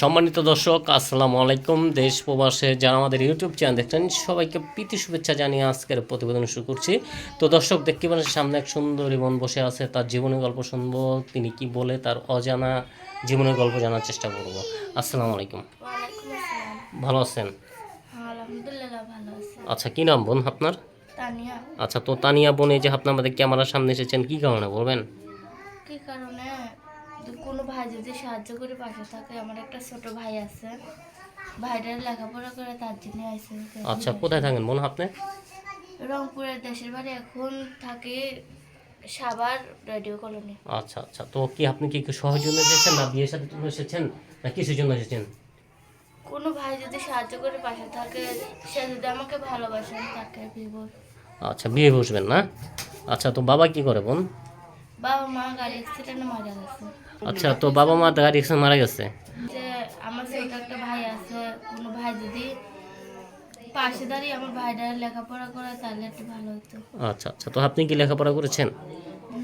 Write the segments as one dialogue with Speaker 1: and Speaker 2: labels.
Speaker 1: সম্মানিত দর্শক আসসালামু আলাইকুম। দেশ প্রবাসে যারা আমাদের ইউটিউব চ্যানেল দেখছেন সবাইকে প্রীতি শুভেচ্ছা জানিয়ে আজকের প্রতিবেদন শুরু করছি। তো দর্শক দেখতে পাচ্ছেন সামনে এক সুন্দরী বোন বসে আছে তার জীবনের গল্প শুনব। তিনি কি বলে তার অজানা জীবনের গল্প জানার চেষ্টা করব। আসসালামু আলাইকুম। ভালো আছেন? আচ্ছা কি নাম বোন আপনার? আচ্ছা তো তানিয়া বোন এই যে আপনি আমাদের ক্যামেরার সামনে এসেছেন কি কারণে বলবেন?
Speaker 2: কি কারণে? ভাই যদি সাহায্য করে পাশে থাকে আমার একটা ছোট ভাই আছে। ভাইটার লেখাপড়া করে তার জন্য আইসে
Speaker 1: আচ্ছা কোথায় থাকেন বোন আপনি?
Speaker 2: রংপুরের দেশের বাড়ি এখন থাকে সাবার রেডিও কলোনি।
Speaker 1: আচ্ছা আচ্ছা তো কি আপনি কি সহজ জন্য এসেছেন না বিয়ের সাথে জন্য এসেছেন না কিসের জন্য এসেছেন?
Speaker 2: কোনো ভাই যদি সাহায্য করে পাশে থাকে সে যদি আমাকে ভালোবাসেন তাকে বিবর
Speaker 1: আচ্ছা বিয়ে বসবেন না? আচ্ছা তো বাবা কি করে বোন?
Speaker 2: বাবা মা গাড়ি অ্যাক্সিডেন্টে মারা গেছে।
Speaker 1: আচ্ছা তো বাবা মা গাড়ি অ্যাক্সিডেন্টে মারা গেছে?
Speaker 2: যে আমার ছোট একটা ভাই আছে কোনো ভাই যদি পাশে দাঁড়িয়ে আমার ভাইটার লেখাপড়া করে তাহলে একটু ভালো হতো।
Speaker 1: আচ্ছা আচ্ছা তো আপনি কি লেখাপড়া করেছেন?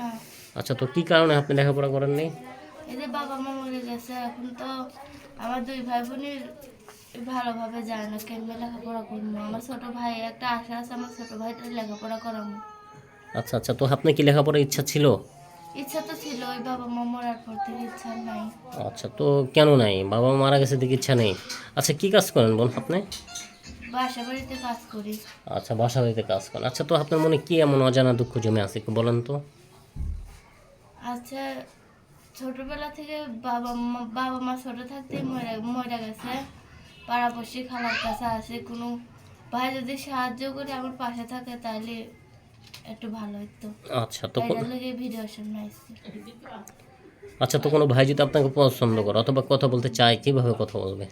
Speaker 2: না।
Speaker 1: আচ্ছা তো কি কারণে আপনি লেখাপড়া করেননি
Speaker 2: এই যে বাবা মা মরে গেছে এখন তো আমার দুই ভাই বোনের ভালোভাবে যায় না কেমনি লেখাপড়া করব। আমার ছোট ভাই একটা আশা আছে আমার ছোট ভাইটার লেখাপড়া করাবো।
Speaker 1: আচ্ছা আচ্ছা তো আপনি কি লেখাপড়ার ইচ্ছা ছিল?
Speaker 2: ইচ্ছা তো ছিল ওই বাবা মা মরার পর থেকে ইচ্ছা নাই।
Speaker 1: আচ্ছা তো কেন নাই? বাবা মারা গেছে দেখে ইচ্ছা নেই। আচ্ছা কি কাজ করেন বোন আপনি?
Speaker 2: বাসা বাড়িতে কাজ করি।
Speaker 1: আচ্ছা বাসা বাড়িতে কাজ করেন। আচ্ছা তো আপনার মনে কি এমন অজানা দুঃখ জমে আছে একটু বলেন তো।
Speaker 2: আচ্ছা ছোটবেলা থেকে বাবা মা বাবা মা ছোট থাকতে মরে মরে গেছে। পাড়াপড়শি খালার কাছে আসে কোনো ভাই যদি সাহায্য করে আমার পাশে থাকে তাহলে একটু ভালো হতো
Speaker 1: আচ্ছা তো
Speaker 2: সামনে আসছি
Speaker 1: আচ্ছা তো কোনো ভাই যদি আপনাকে পছন্দ করে অথবা কথা বলতে চায় কীভাবে কথা বলবে?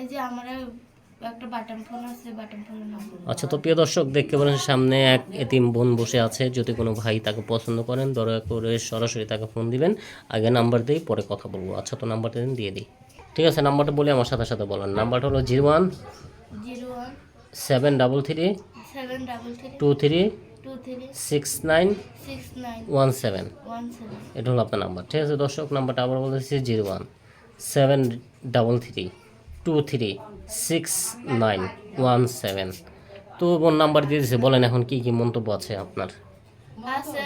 Speaker 2: এই যে আমার একটা বাটন ফোন আছে বাটন নাম্বার
Speaker 1: আচ্ছা তো প্রিয় দর্শক দেখতে পারেন সামনে এক এতিম বোন বসে আছে। যদি কোনো ভাই তাকে পছন্দ করেন দয়া করে সরাসরি তাকে ফোন দিবেন। আগে নাম্বার দিই পরে কথা বলব। আচ্ছা তো নাম্বারটা দিন দিয়ে দিই। ঠিক আছে নাম্বারটা বলে আমার সাথে সাথে বলেন। নাম্বারটা হলো zero one
Speaker 2: zero one
Speaker 1: seven double three
Speaker 2: seven double three
Speaker 1: two three six nine one seven এটা হলো আপনার নাম্বার ঠিক আছে? দর্শক নাম্বারটা আবার বলতেছি zero one seven double three two three six nine one seven তো বোন নাম্বার দিয়ে দিয়েছে বলেন এখন কি কি মন্তব্য আছে আপনার।
Speaker 2: আছে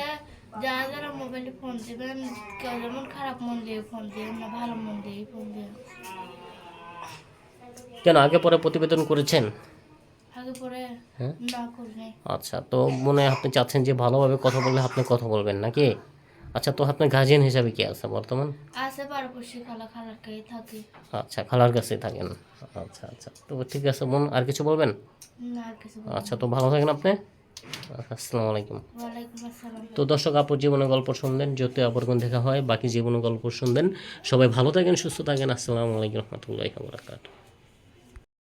Speaker 2: যারা যারা মোবাইলে ফোন দিবেন কেউ যেমন খারাপ মন দিয়ে ফোন দিবেন না ভালো মন দিয়ে ফোন দিবেন
Speaker 1: কেন আগে পরে প্রতিবেদন করেছেন? হ্যাঁ? আচ্ছা তো মনে হয় আপনি চাচ্ছেন যে ভালোভাবে কথা বললে আপনি কথা বলবেন নাকি? আচ্ছা তো আপনার গার্জিয়ান হিসাবে কি আছে বর্তমান?
Speaker 2: আছে পাড়াপড়শি খালা খালার কাছে থাকি।
Speaker 1: আচ্ছা খালার কাছে থাকেন। আচ্ছা আচ্ছা তো ঠিক আছে বোন আর কিছু বলবেন?
Speaker 2: না আর কিছু
Speaker 1: আচ্ছা তো ভালো থাকেন আপনি। আসসালামু আলাইকুম। তো দর্শক আপুর জীবনের গল্প শুনলেন যত অপরগণ দেখা হয় বাকি জীবনের গল্প শুনবেন সবাই ভালো থাকেন সুস্থ থাকেন। আসসালামু আলাইকুম রহমতুল্লাহ বরাকাতুহ।